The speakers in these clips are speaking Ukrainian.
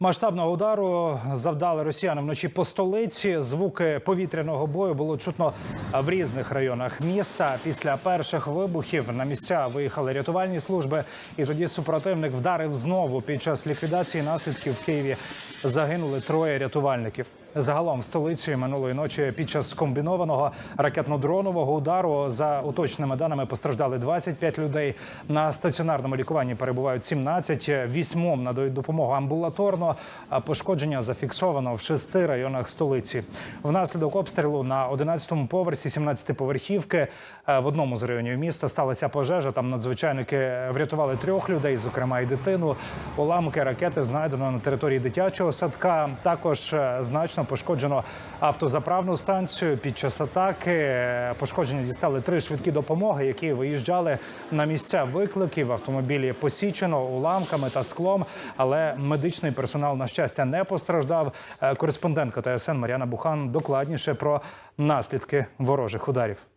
Масштабного удару завдали росіяни вночі по столиці. Звуки повітряного бою було чутно в різних районах міста. Після перших вибухів на місця виїхали рятувальні служби, і тоді супротивник вдарив знову. Під час ліквідації наслідків в Києві загинули троє рятувальників. Загалом в столиці минулої ночі під час комбінованого ракетно-дронового удару за уточненими даними постраждали 25 людей. На стаціонарному лікуванні перебувають 17, вісьмом надають допомогу амбулаторно. А пошкодження зафіксовано в шести районах столиці. Внаслідок обстрілу на 11-му поверсі 17-поверхівки е, в одному з районів міста сталася пожежа. Там надзвичайники врятували трьох людей, зокрема і дитину. Уламки ракети знайдено на території дитячого садка. Також е, значно пошкоджено автозаправну станцію. Під час атаки е, пошкодження дістали три швидкі допомоги, які виїжджали на місця викликів. Автомобілі посічено уламками та склом, але медичний персонал на щастя не постраждав. Е, Кореспондентка ТСН Мар'яна Бухан докладніше про наслідки ворожих ударів.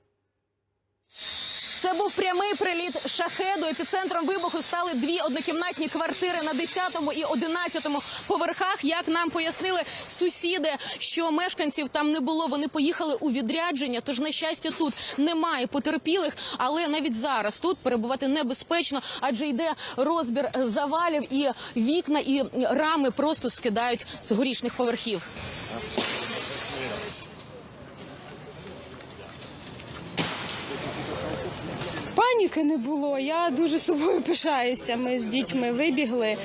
Був прямий приліт шахеду. Епіцентром вибуху стали дві однокімнатні квартири на 10-му і 11-му поверхах. Як нам пояснили сусіди, що мешканців там не було. Вони поїхали у відрядження. Тож, на щастя, тут немає потерпілих, але навіть зараз тут перебувати небезпечно, адже йде розбір завалів і вікна і рами просто скидають з горішних поверхів. Паніки не було. Я дуже собою пишаюся. Ми з дітьми вибігли,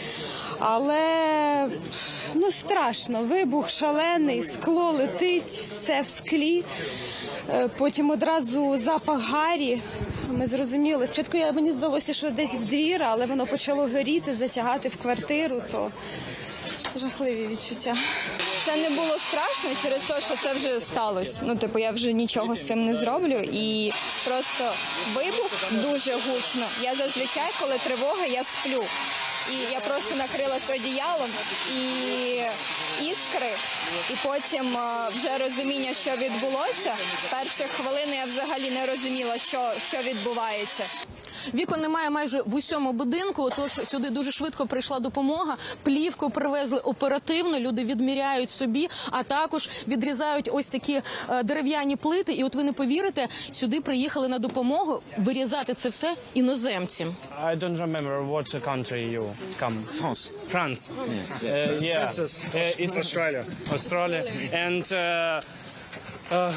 але ну страшно. Вибух шалений, скло летить, все в склі. Е, Потім одразу запах гарі. Ми зрозуміли. Спочатку я мені здалося, що десь в двір, але воно почало горіти, затягати в квартиру. То жахливі відчуття. Це не було страшно через те, що це вже сталося. Ну, типу, я вже нічого з цим не зроблю. І просто вибух дуже гучно. Я зазвичай, коли тривога, я сплю. І я просто накрилася одіялом і іскри, і потім е, вже розуміння, що відбулося. Перші хвилини я взагалі не розуміла, що, що відбувається. Вікон немає майже в усьому будинку. Тож сюди дуже швидко прийшла допомога. Плівку привезли оперативно. Люди відміряють собі, а також відрізають ось такі е, дерев'яні плити. І от ви не повірите, сюди приїхали на допомогу вирізати це все іноземці. I don't remember what country you come. France. France. Uh, yeah. It's Australia. Australia. And uh, uh,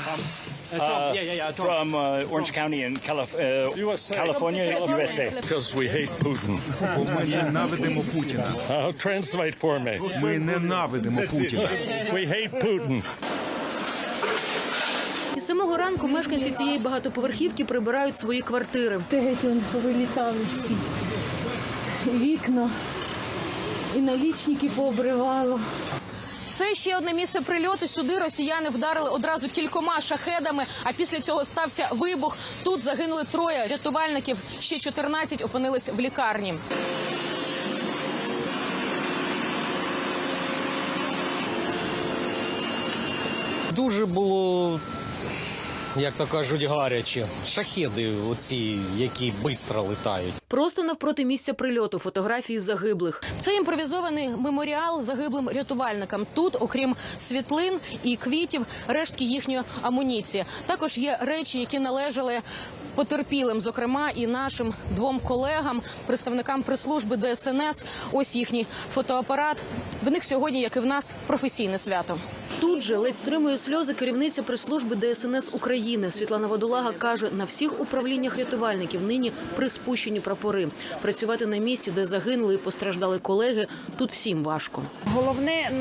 uh, yeah, yeah, yeah. Tom. from uh, Orange County in Calif- uh, USA. California, USA. Because we hate Putin. Ми ненавидимо Путіна. Uh, translate for me. Ми ненавидимо Путіна. We hate Putin. Із самого ранку мешканці цієї багатоповерхівки прибирають свої квартири. Геть он повилітали всі. Вікна і налічники пообривало. Це ще одне місце прильоту. Сюди росіяни вдарили одразу кількома шахедами. А після цього стався вибух. Тут загинули троє рятувальників. Ще 14 опинились в лікарні. Дуже було, як то кажуть, гаряче. Шахеди, оці, які швидко летають. Просто навпроти місця прильоту фотографії загиблих. Це імпровізований меморіал загиблим рятувальникам. Тут, окрім світлин і квітів, рештки їхньої амуніції. Також є речі, які належали потерпілим, зокрема і нашим двом колегам, представникам прес-служби ДСНС. Ось їхній фотоапарат. В них сьогодні, як і в нас, професійне свято. Тут же ледь стримує сльози керівниця прес-служби ДСНС України. Світлана Водолага каже, на всіх управліннях рятувальників нині приспущені прапори. Працювати на місці, де загинули і постраждали колеги, тут всім важко. Головне,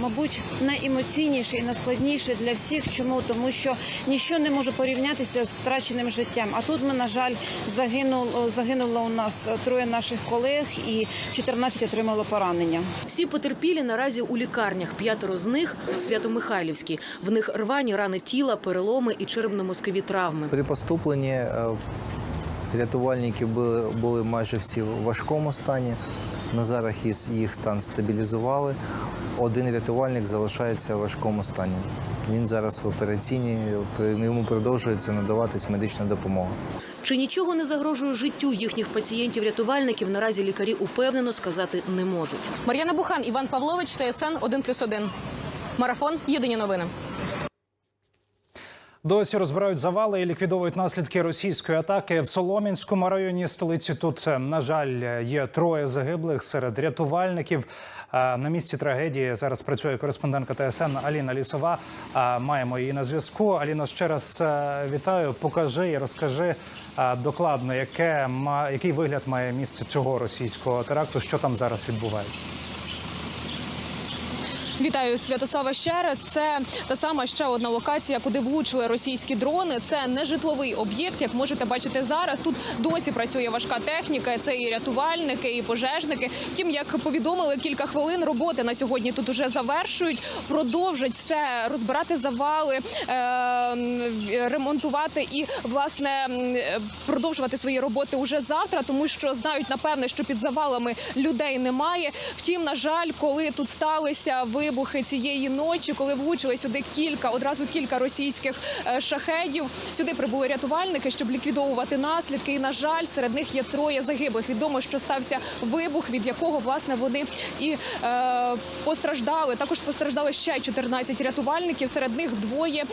мабуть, найемоційніше і найскладніше для всіх. Чому? Тому що ніщо не може порівнятися з втраченим життям. А тут ми, на жаль, загинуло, загинуло у нас троє наших колег і 14 отримало поранення. Всі потерпілі наразі у лікарнях. П'ятеро з них Свято-Михайлівській. В них рвані рани тіла, переломи і черепно-мозкові травми. При поступленні е, рятувальники були, були майже всі в важкому стані. На зараз їх- їх стан стабілізували. Один рятувальник залишається в важкому стані. Він зараз в операційній, йому продовжується надаватись медична допомога. Чи нічого не загрожує життю їхніх пацієнтів-рятувальників? Наразі лікарі упевнено сказати не можуть. Мар'яна Бухан, Іван Павлович, ТСН 1+,1. Марафон. Єдині новини. Досі розбирають завали і ліквідовують наслідки російської атаки в Солом'янському районі столиці. Тут, е, на жаль, є троє загиблих серед рятувальників. Е, На місці трагедії зараз працює кореспондентка ТСН Аліна Лісова. Е, Маємо її на зв'язку. Аліно, ще раз вітаю. Покажи і розкажи докладно, яке який вигляд має місце цього російського теракту. Що там зараз відбувається? Вітаю Святослава ще раз. Це та сама ще одна локація, куди влучили російські дрони. Це не житловий об'єкт. Як можете бачити зараз, тут досі працює важка техніка. Це і рятувальники, і пожежники. Втім, як повідомили кілька хвилин, роботи на сьогодні тут уже завершують. Продовжать все розбирати завали, е- ремонтувати і власне продовжувати свої роботи уже завтра, тому що знають напевне, що під завалами людей немає. Втім, на жаль, коли тут сталися вибухи цієї ночі, коли влучили сюди кілька, одразу кілька російських е, шахедів. Сюди прибули рятувальники, щоб ліквідовувати наслідки. І на жаль, серед них є троє загиблих. Відомо, що стався вибух, від якого власне вони і е, постраждали. Також постраждали ще 14 рятувальників. Серед них двоє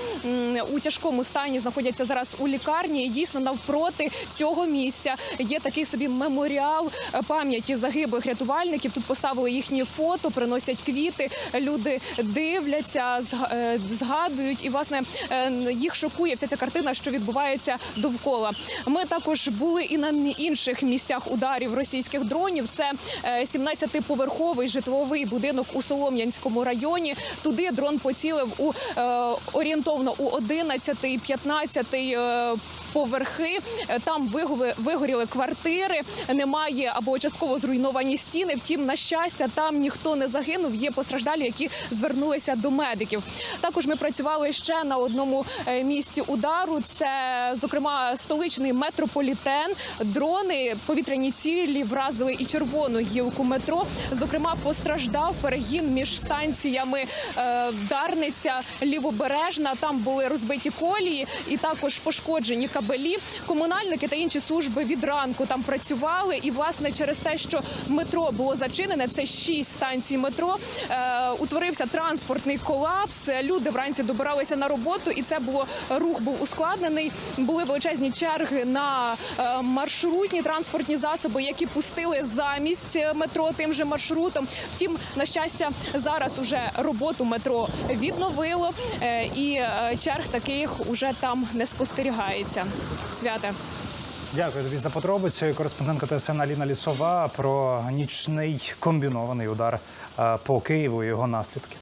у тяжкому стані знаходяться зараз у лікарні. І дійсно навпроти цього місця є такий собі меморіал е, пам'яті загиблих рятувальників. Тут поставили їхні фото, приносять квіти. Люди дивляться, е, згадують, і власне е, їх шокує вся ця картина, що відбувається довкола. Ми також були і на інших місцях ударів російських дронів. Це е, 17-поверховий житловий будинок у Солом'янському районі. Туди дрон поцілив у е, орієнтовно у 11 15 е, поверхи. Там вигоріли квартири. Немає або частково зруйновані стіни. Втім, на щастя, там ніхто не загинув. Є постраждалі, які звернулися до медиків. Також ми працювали ще на одному е, місці удару. Це зокрема столичний метрополітен. Дрони повітряні цілі вразили і червону гілку метро. Зокрема, постраждав перегін між станціями е, Дарниця, Лівобережна. Там були розбиті колії і також пошкоджені кабелі. Комунальники та інші служби від ранку там працювали. І власне через те, що метро було зачинене, це шість станцій метро. Е, утворився транспортний колапс. Люди вранці добиралися на роботу, і це було рух був ускладнений. Були величезні черги на е, маршрутні транспортні засоби, які пустили замість метро тим же маршрутом. Втім, на щастя, зараз уже роботу метро відновило, е, і е, черг таких уже там не спостерігається. Свята. Дякую тобі за подробиці. Кореспондентка ТСН Аліна Лісова про нічний комбінований удар е, по Києву і його наслідки.